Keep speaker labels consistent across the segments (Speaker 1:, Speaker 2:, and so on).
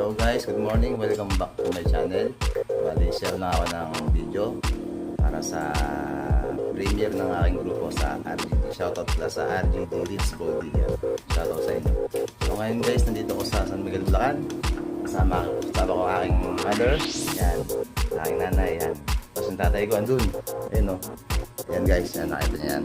Speaker 1: Hello guys, good morning. Welcome back to my channel. Bali, share na ako ng video para sa premiere ng aking grupo sa RGD. Shoutout pala sa RGD Reeds Body yan. Shoutout sa inyo. So ngayon guys, nandito ko sa San Miguel, Bulacan. Kasama, kasama ko aking mother. Yan. Aking nanay. Yan. Tapos yung tatay ko andun. Ayun o. Yan guys, yan nakita niya yan.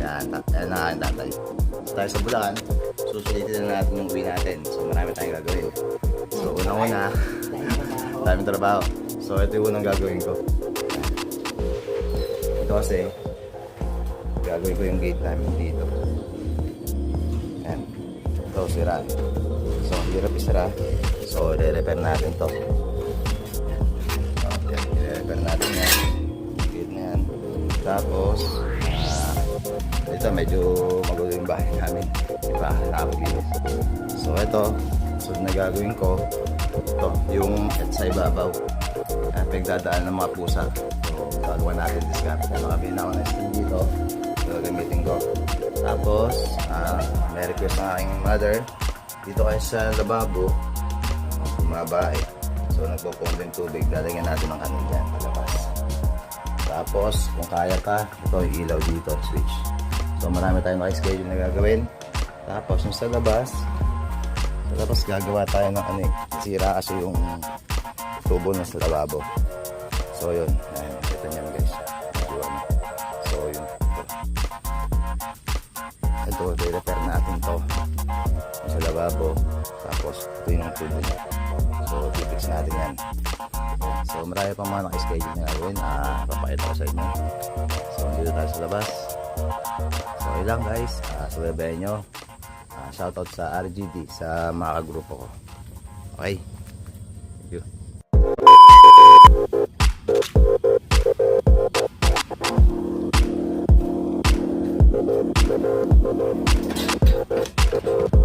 Speaker 1: Yan, yan aking tatay. So tayo sa Bulacan, susulitin na natin yung uwi natin. So marami tayong gagawin. So unang-una, daming trabaho. So ito yung unang gagawin ko. Ito kasi, gagawin ko yung gate namin dito. Yan. Ito, sira. So, hirap isira. So, re-repair natin to. So, re-repair natin yan. Gate na yan. Tapos, ito medyo magulo yung bahay namin. Diba? Nakapaglinis. So, ito, so na gagawin ko, ito, yung sa ibabaw. Uh, pagdadaan ng mga pusa. So, gagawa natin discard. Makabili na ako ng steam dito. So, gamitin ko. Tapos, ah, may request ng aking mother. Dito kayo sa lababo, bumaba eh. So, nagpo-pompa yung tubig. Lalagyan natin ng kanin dyan, palabas. Tapos, kung kaya pa, ito yung ilaw dito, switch. So, marami tayong naka-schedule na gagawin. Tapos, yung sa labas, sa labas gagawa tayo ng ano eh. Sira kasi yung tubo na sa lababo. So, yun. Ayan, kita niyan guys. So, yun. Ito, i-repair natin to. Sa lababo. Tapos, ito yung tubo niya. So, fix natin yan. So, marami pang mga naka-schedule na gagawin. Ah, papakita ko sa inyo. So, dito tayo sa labas. So, ilang guys. Uh, subaybayan nyo. Ah, shoutout sa RGD, sa mga kagrupo ko. Okay? Thank you.
Speaker 2: Ang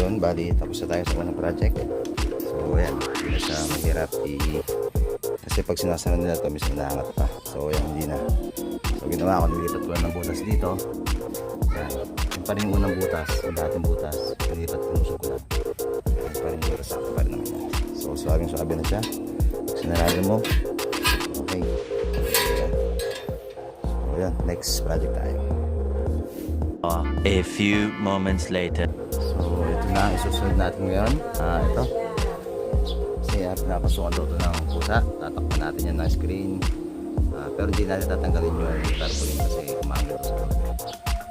Speaker 1: yun. Bali, tapos na tayo sa unang project. So, ayan. Hindi na siya mahirap i... Kasi pag sinasara nila ito, minsan nahangat pa. So, ayan, hindi na. So, ginawa ko, nilipat ko ng butas dito. Ayan. Yung pa rin unang butas, yung dating butas. Nilipat ko yung sukulan. Ayan pa rin yung butas. Pa rin naman yan. So, suwabing suwabe na siya. Sinarado mo. Okay. Ayan. So, ayan. Next project tayo.
Speaker 3: A few moments later.
Speaker 1: Na isusunod natin ngayon. Ah, ito. Kasi uh, pinapasukan ito ng pusa. Tatakpan natin yan ng screen. Ah, pero hindi natin tatanggalin yung tarpaulin kasi kumangin ito sa.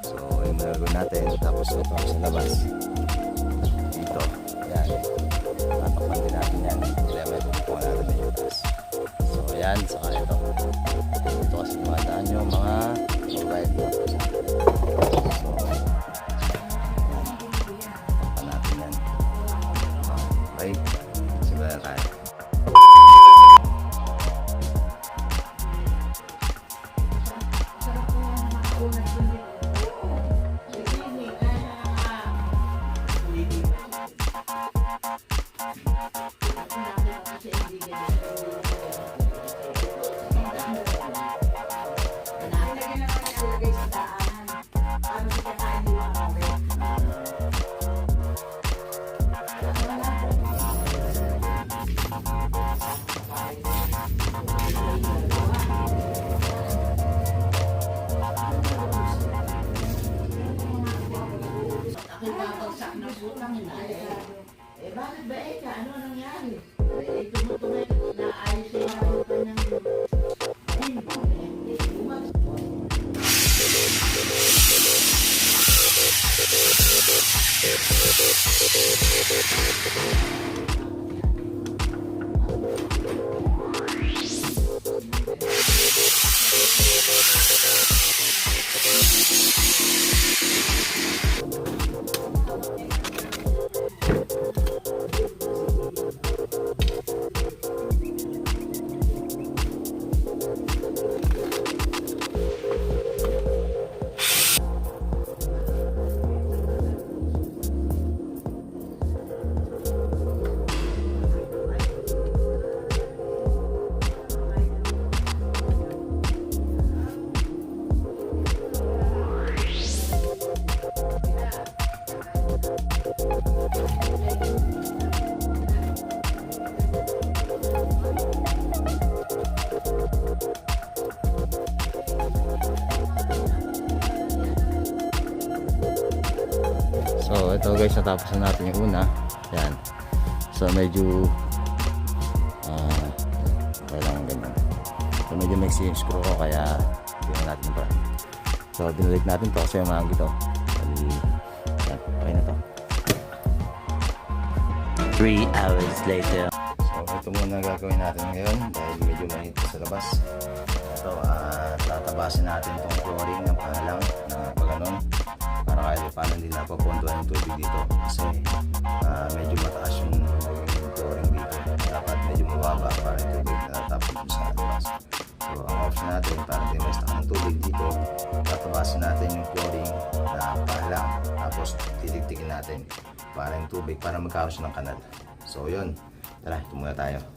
Speaker 1: So, yung gagawin natin. Tapos ito sa labas. Dito. Yan. Tatakpan din natin yan. Level. Kuha natin taas. So yan. Saka ito.
Speaker 4: Babagsak ng putang ina eh. Eh bakit ba eh? Ano nangyari? Eh tumutuloy na ayos yung So ito guys natapos na natin yung una. Yan. So medyo ah kailangan ganyan. So medyo may yung screw ko kaya tingnan natin pa. So dinulik natin to kasi yung mga ito. Bali, yan. Okay na to.
Speaker 3: Three hours later.
Speaker 1: So ito muna gagawin natin ngayon dahil medyo mainit sa labas. Ito, ah tatabasin natin itong flooring ng pahalang na paganon para kahit paano hindi napapunduhan yung tubig dito kasi ah, medyo mataas yung, yung flooring dito. Dapat medyo mababa para yung tubig na tapos sa labas. So ang option natin para hindi ma ng tubig dito, tatabasin natin yung flooring na pahalang tapos titigtikin natin para yung tubig para magkaroon ng kanal. So yun, tara, ito muna tayo.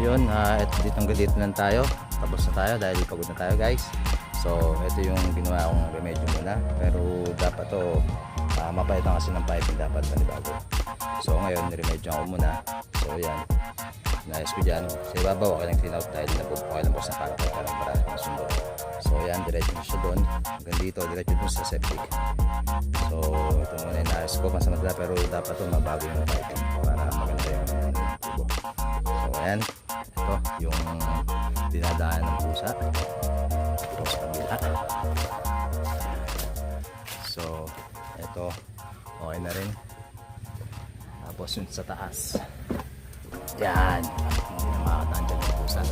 Speaker 1: Dito hanggang dito lang tayo. Tapos na tayo dahil pagod na tayo guys. So, ito yung ginawa kong remedyo muna. Pero dapat to, uh, mapalitan kasi ng piping dapat panibago. So, ngayon, niremedyo ko muna. So, yan. Nayos ko dyan. Sa ibabaw, okay lang clean out dahil nabubuo okay lang po sa para para para para. So, yan, diretso na siya doon. Hanggang dito, diretso dun sa septic. So, ito muna yung nayos ko. Pasamantala, pero dapat to mabago yung piping para maganda yung tubo. So, ayan. Ito, yung dinadaan ng pusa. Ito sa kabila. So, ito, okay na rin. Tapos yung sa taas. Yan. Hindi na makakataan dyan yung pusa.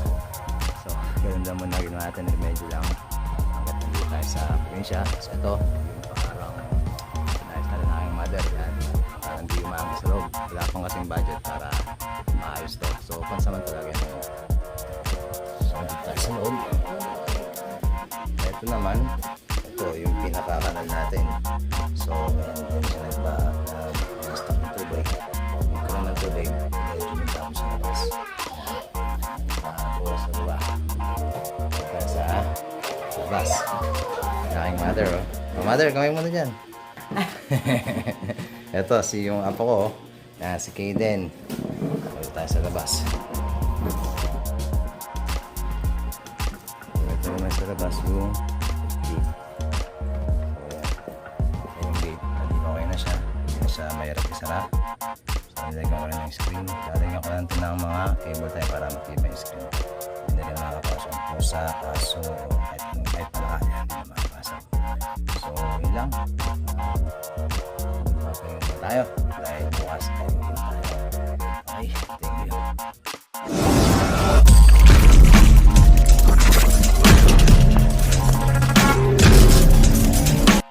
Speaker 1: So, ganun lang muna ginawa natin. Medyo lang hanggat nandito tayo sa probinsya. So, ito, parang nais na rin aking mother. Yan. Parang hindi umami sa loob. Wala pang kasing budget para maayos to. So, pansamantala ganyan. So, dito tayo sa loob. Ito naman, ito yung pinakakanal natin. So, ayan, ayan siya nagpa, uh, stock ng tubig. Magkaroon ng tubig, medyo yung tapos sa labas. Tapos sa baba. Hanggang sa labas. Aking mother, oh. Oh, mother, kamay mo na dyan. ito, si yung apo ko. Na, si Kaden. Dito tayo sa labas. Ito naman sa labas yung gate. So, yung gate. Nandito okay na siya. Hindi na siya mahirap isara. So, nilagyan ko rin ng screen. Lalagyan ko lang ito ng mga cable tayo para matibay yung screen. Hindi rin makakapasok ang pusa, aso, o kahit, kahit malaka yan. Hindi na makakapasok. So, yun lang. Na tayo dahil bukas ay Ay, te